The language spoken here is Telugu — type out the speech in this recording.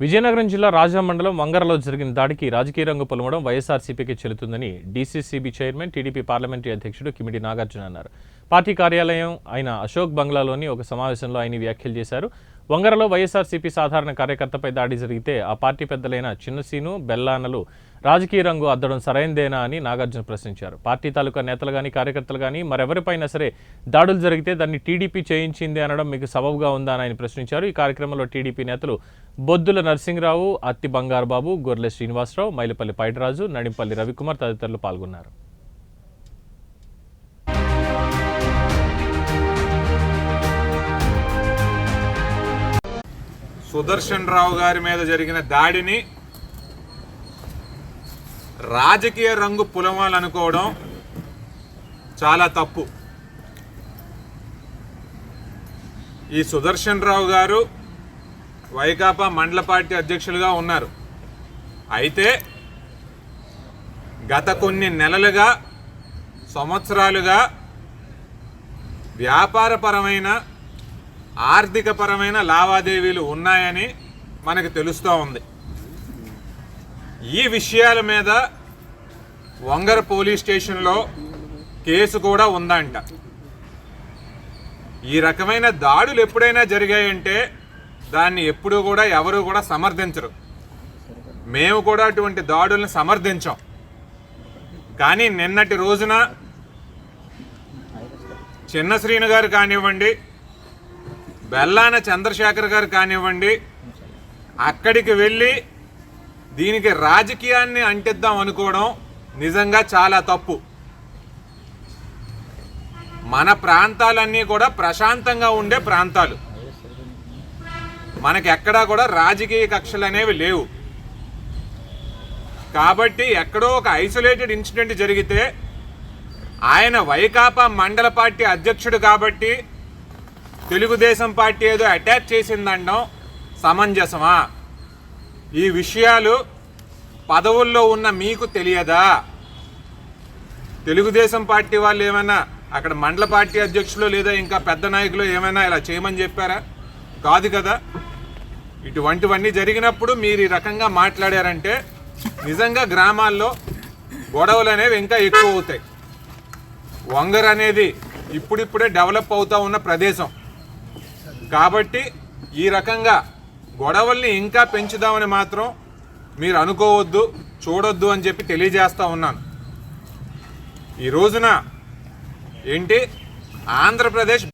విజయనగరం జిల్లా రాజా మండలం వంగరలో జరిగిన దాడికి రాజకీయ రంగు పొలమడం వైఎస్ఆర్సీపీకి చెల్లుతుందని డీసీసీబీ చైర్మన్ టీడీపీ పార్లమెంటరీ అధ్యక్షుడు కిమిడి నాగార్జున అన్నారు. పార్టీ కార్యాలయం అయిన అశోక్ బంగ్లాలోని ఒక సమావేశంలో ఆయన వ్యాఖ్యలు చేశారు. వంగరలో వైఎస్ఆర్సీపీ సాధారణ కార్యకర్తపై దాడి జరిగితే ఆ పార్టీ పెద్దలైన చిన్నసీను బెల్లానలు రాజకీయ రంగు అద్దడం సరైందేనా అని నాగార్జున ప్రశ్నించారు. పార్టీ తాలూకా నేతలు కానీ కార్యకర్తలు కానీ మరెవరిపైనా సరే దాడులు జరిగితే దాన్ని టీడీపీ చేయించింది అనడం మీకు సబబుగా ఉందా అని ఆయన ప్రశ్నించారు. ఈ కార్యక్రమంలో టీడీపీ నేతలు బొద్దుల నరసింహరావు అత్తి బంగారుబాబు గొర్రె శ్రీనివాసరావు మైలపల్లి పైటరాజు నడింపల్లి రవికుమార్ తదితరులు పాల్గొన్నారు. సుదర్శన్ రావు గారి మీద జరిగిన దాడిని రాజకీయ రంగు పులమాలనుకోవడం చాలా తప్పు. ఈ సుదర్శన్ రావు గారు వైకాపా మండల పార్టీ అధ్యక్షులుగా ఉన్నారు. అయితే గత కొన్ని నెలలుగా సంవత్సరాలుగా వ్యాపారపరమైన ఆర్థికపరమైన లావాదేవీలు ఉన్నాయని మనకు తెలుస్తూ ఉంది. ఈ విషయాల మీద వంగర పోలీస్ స్టేషన్లో కేసు కూడా ఉందంట. ఈ రకమైన దాడులు ఎప్పుడైనా జరిగాయంటే దాన్ని ఎప్పుడూ కూడా ఎవరు కూడా సమర్థించరు. మేము కూడా అటువంటి దాడులను సమర్థించాం. కానీ నిన్నటి రోజున చిన్న శ్రీను గారు కానివ్వండి బెల్లాన చంద్రశేఖర్ గారు కానివ్వండి అక్కడికి వెళ్ళి దీనికి రాజకీయాన్ని అంటిద్దాం అనుకోవడం నిజంగా చాలా తప్పు. మన ప్రాంతాలన్నీ కూడా ప్రశాంతంగా ఉండే ప్రాంతాలు. మనకి ఎక్కడా కూడా రాజకీయ కక్షలు అనేవి లేవు. కాబట్టి ఎక్కడో ఒక ఐసోలేటెడ్ ఇన్సిడెంట్ జరిగితే ఆయన వైకాపా మండల పార్టీ అధ్యక్షుడు కాబట్టి తెలుగుదేశం పార్టీ ఏదో అటాక్ చేసిందండం సమంజసమా? ఈ విషయాలు పదవుల్లో ఉన్న మీకు తెలియదా? తెలుగుదేశం పార్టీ వాళ్ళు ఏమైనా అక్కడ మండల పార్టీ అధ్యక్షులు లేదా ఇంకా పెద్ద నాయకులు ఏమైనా ఇలా చేయమని చెప్పారా? కాదు కదా. ఇటువంటివన్నీ జరిగినప్పుడు మీరు ఈ రకంగా మాట్లాడారంటే నిజంగా గ్రామాల్లో గొడవలు అనేవి ఇంకా ఎక్కువ అవుతాయి. వంగర్ అనేది ఇప్పుడిప్పుడే డెవలప్ అవుతూ ఉన్న ప్రదేశం. కాబట్టి ఈ రకంగా గొడవల్ని ఇంకా పెంచుదామని మాత్రం మీరు అనుకోవద్దు చూడొద్దు అని చెప్పి తెలియజేస్తూ ఉన్నాను. ఈ రోజున ఏంటి? ఆంధ్రప్రదేశ్